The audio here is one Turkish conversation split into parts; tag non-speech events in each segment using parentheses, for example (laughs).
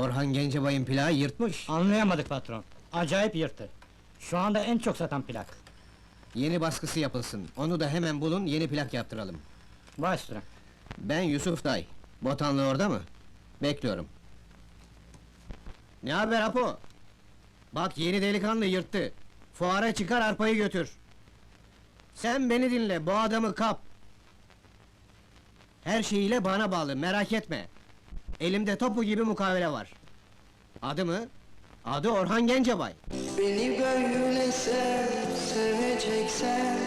Orhan Gencebay'ın plağı yırtmış. Anlayamadık patron. Acayip yırttı. Şu anda en çok satan plak. Yeni baskısı yapılsın. Onu da hemen bulun, yeni plak yaptıralım. Baş üstüne. Ben Yusuf Day. Botanlı orada mı? Bekliyorum. Ne haber Apo? Bak yeni delikanlı yırttı. Fuara çıkar arpayı götür. Sen beni dinle, bu adamı kap. Her şeyiyle bana bağlı, merak etme. Elimde topu gibi mukavele var. Adı mı? Adı Orhan Gencebay. Beni böyle sev, seveceksen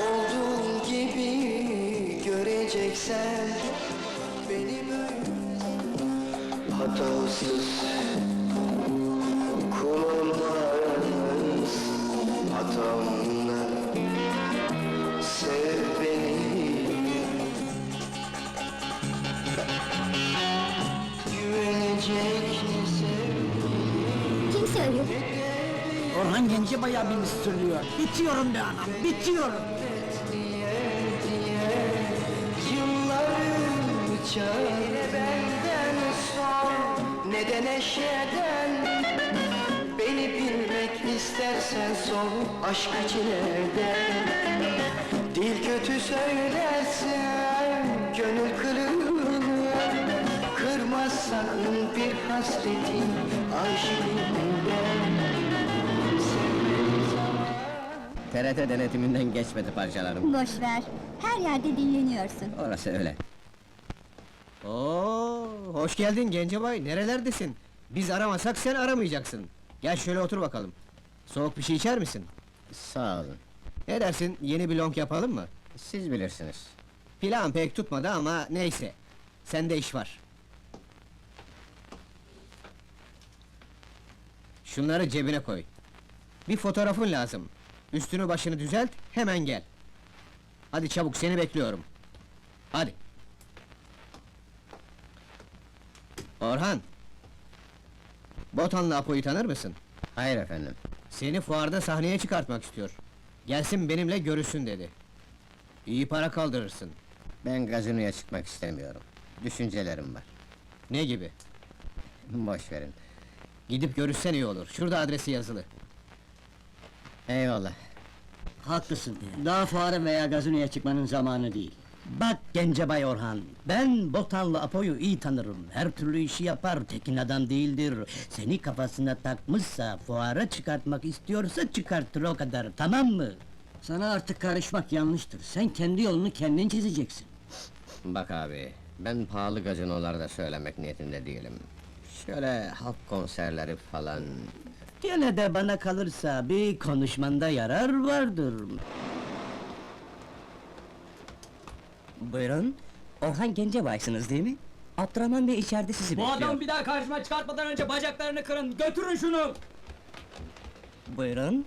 Olduğum gibi göreceksen Beni böyle Hatasız Orhan Gencebay abimiz söylüyor. Bitiyorum be anam, bitiyorum. Yıllarca ne benden sor ne de neşeden Beni bilmek istersen sor aşk için Dil kötü söylersen gönül kırılır Kırmazsan bir hasretin TRT denetiminden geçmedi parçalarım. Boş ver. Her yerde dinleniyorsun. Orası öyle. Oo, hoş geldin Gencebay. Nerelerdesin? Biz aramasak sen aramayacaksın. Gel şöyle otur bakalım. Soğuk bir şey içer misin? Sağ olun. Ne dersin? Yeni bir long yapalım mı? Siz bilirsiniz. Plan pek tutmadı ama neyse. Sende iş var. Şunları cebine koy. Bir fotoğrafın lazım. Üstünü başını düzelt, hemen gel. Hadi çabuk, seni bekliyorum. Hadi. Orhan. Botanlı Apo'yu tanır mısın? Hayır efendim. Seni fuarda sahneye çıkartmak istiyor. Gelsin benimle görüşsün dedi. İyi para kaldırırsın. Ben gazinoya çıkmak istemiyorum. Düşüncelerim var. Ne gibi? Boş verin. Gidip görüşsen iyi olur. Şurada adresi yazılı. Eyvallah. Haklısın. Daha fuara veya gazinoya çıkmanın zamanı değil. Bak Gencebay Orhan, ben Botanlı Apo'yu iyi tanırım. Her türlü işi yapar, tekin adam değildir. Seni kafasına takmışsa, fuara çıkartmak istiyorsa çıkartır o kadar, tamam mı? Sana artık karışmak yanlıştır. Sen kendi yolunu kendin çizeceksin. Bak abi, ben pahalı gazinolarda söylemek niyetinde değilim. Şöyle halk konserleri falan... Gene de bana kalırsa bir konuşmanda yarar vardır. Buyurun, Orhan Gencebay'sınız değil mi? Abdurrahman Bey içeride sizi Bu bekliyor. adamı bir daha karşıma çıkartmadan önce bacaklarını kırın. Götürün şunu. Buyurun.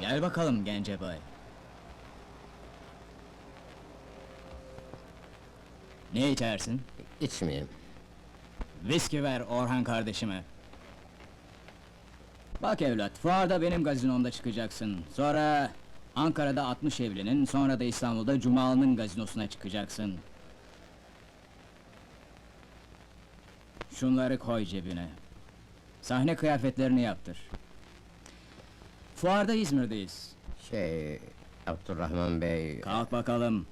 Gel bakalım Gencebay. Ne içersin? İçmeyeyim. Viski ver Orhan kardeşime. Bak evlat, fuarda benim gazinomda çıkacaksın. Sonra Ankara'da 60 evlinin, sonra da İstanbul'da Cumalı'nın gazinosuna çıkacaksın. Şunları koy cebine. Sahne kıyafetlerini yaptır. Fuarda İzmir'deyiz. Şey... Abdurrahman Bey... Kalk bakalım.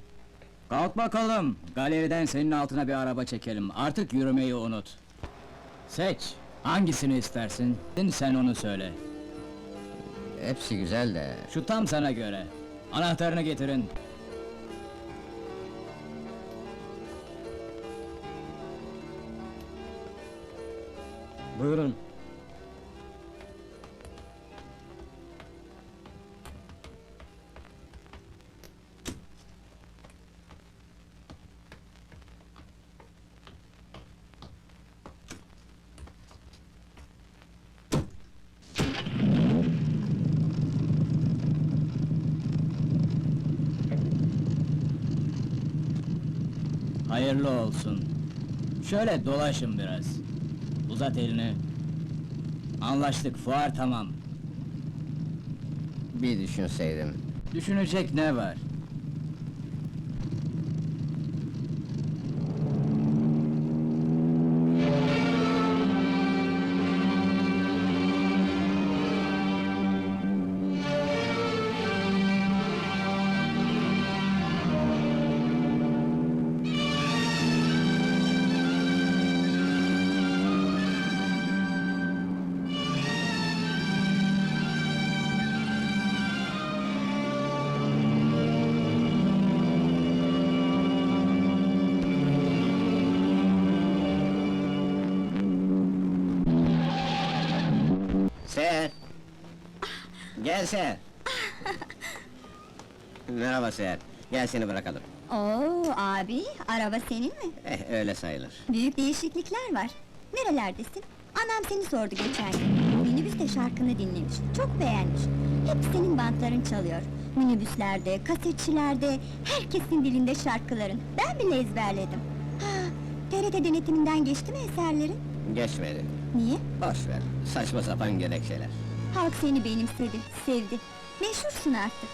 Kalk bakalım. Galeriden senin altına bir araba çekelim. Artık yürümeyi unut. Seç. Hangisini istersin? Sen onu söyle. Hepsi güzel de... Şu tam sana göre. Anahtarını getirin. Buyurun. Hayırlı olsun. Şöyle dolaşın biraz. Uzat elini. Anlaştık, fuar tamam. Bir düşünseydim. Düşünecek ne var? Seher! Gel Seher! Merhaba Seher, gel seni bırakalım. Oo abi, araba senin mi? Eh, öyle sayılır. Büyük değişiklikler var. Nerelerdesin? Anam seni sordu geçen gün. Minibüste şarkını dinlemiş, çok beğenmiş. Hep senin bantların çalıyor. Minibüslerde, kasetçilerde, herkesin dilinde şarkıların. Ben bile ezberledim. Ha, TRT denetiminden geçti mi eserlerin? Geçmedi. Niye? Boş ver, saçma sapan gerekçeler. Halk seni benimsedi, sevdi. Meşhursun artık.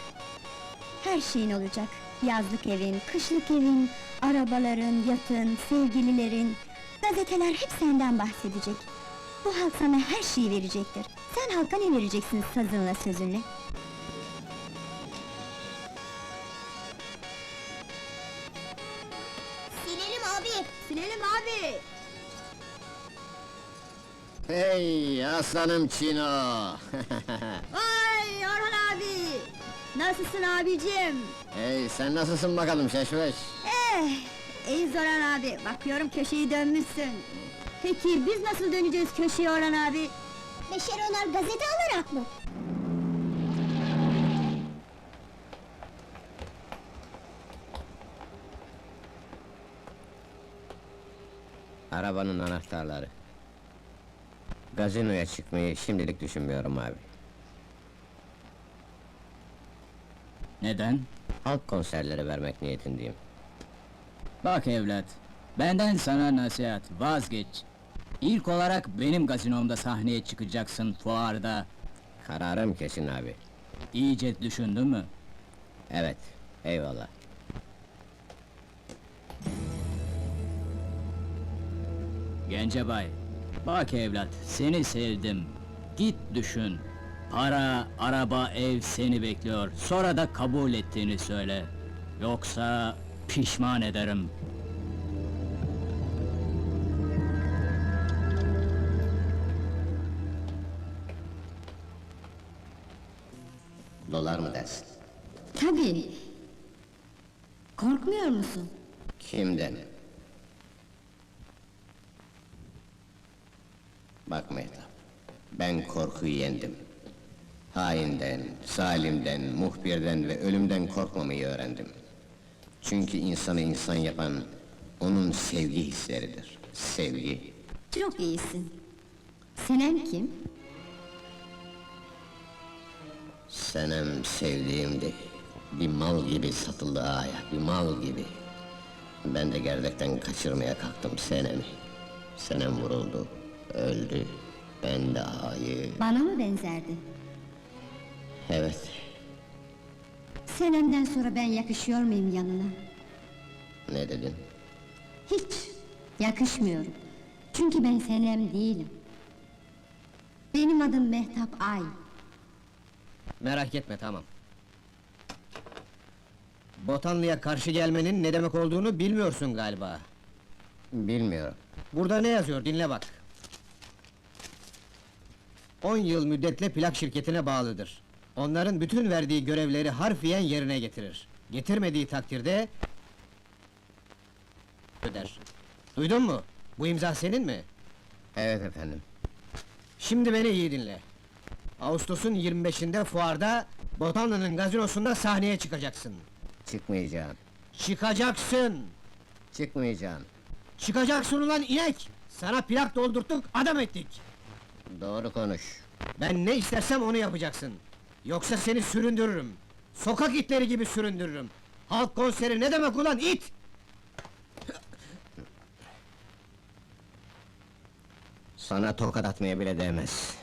Her şeyin olacak. Yazlık evin, kışlık evin, arabaların, yatın, sevgililerin... Gazeteler hep senden bahsedecek. Bu halk sana her şeyi verecektir. Sen halka ne vereceksin sazınla sözünle? Silelim abi! Silelim abi! Hey aslanım Çino! (laughs) Vay Orhan abi! Nasılsın abicim? hey sen nasılsın bakalım şaşmış? Eh, iyi Orhan abi, bakıyorum köşeyi dönmüşsün. Peki biz nasıl döneceğiz köşeyi Orhan abi? Beşer onar gazete alarak mı? Arabanın anahtarları. Gazinoya çıkmayı şimdilik düşünmüyorum abi. Neden? Halk konserleri vermek niyetindeyim. Bak evlat, benden sana nasihat, vazgeç. İlk olarak benim gazinomda sahneye çıkacaksın fuarda. Kararım kesin abi. İyice düşündün mü? Evet, eyvallah. Gencebay, bak evlat, seni sevdim. Git düşün. Para, araba, ev seni bekliyor. Sonra da kabul ettiğini söyle. Yoksa pişman ederim. Dolar mı dersin? Tabii. Korkmuyor musun? Kimden? Bak Mehtap, ben korkuyu yendim. Hainden, zalimden, muhbirden ve ölümden korkmamayı öğrendim. Çünkü insanı insan yapan, onun sevgi hisleridir. Sevgi. Çok iyisin. Senem kim? Senem sevdiğimdi. Bir mal gibi satıldı ağaya, bir mal gibi. Ben de gerdekten kaçırmaya kalktım Senem'i. Senem vuruldu, öldü. Ben de ağayı... Bana mı benzerdi? Evet, Senemden sonra ben yakışıyor muyum yanına? ne dedin? Hiç. Yakışmıyorum. Çünkü ben Senem değilim. Benim adım Mehtap Ay. Merak etme, tamam. Botanlı'ya karşı gelmenin ne demek olduğunu bilmiyorsun galiba. Bilmiyorum. Burada ne yazıyor, dinle bak. 10 yıl müddetle plak şirketine bağlıdır. Onların bütün verdiği görevleri harfiyen yerine getirir. Getirmediği takdirde... öder. Duydun mu? Bu imza senin mi? Evet efendim. Şimdi beni iyi dinle. Ağustos'un 25'inde fuarda Botanlı'nın gazinosunda sahneye çıkacaksın. Çıkmayacağım. Çıkacaksın! Çıkmayacağım. Çıkacaksın ulan inek! Sana plak doldurttuk, adam ettik! Doğru konuş. Ben ne istersem onu yapacaksın. Yoksa seni süründürürüm. Sokak itleri gibi süründürürüm. Halk konseri ne demek ulan it? Sana tokat atmaya bile değmez.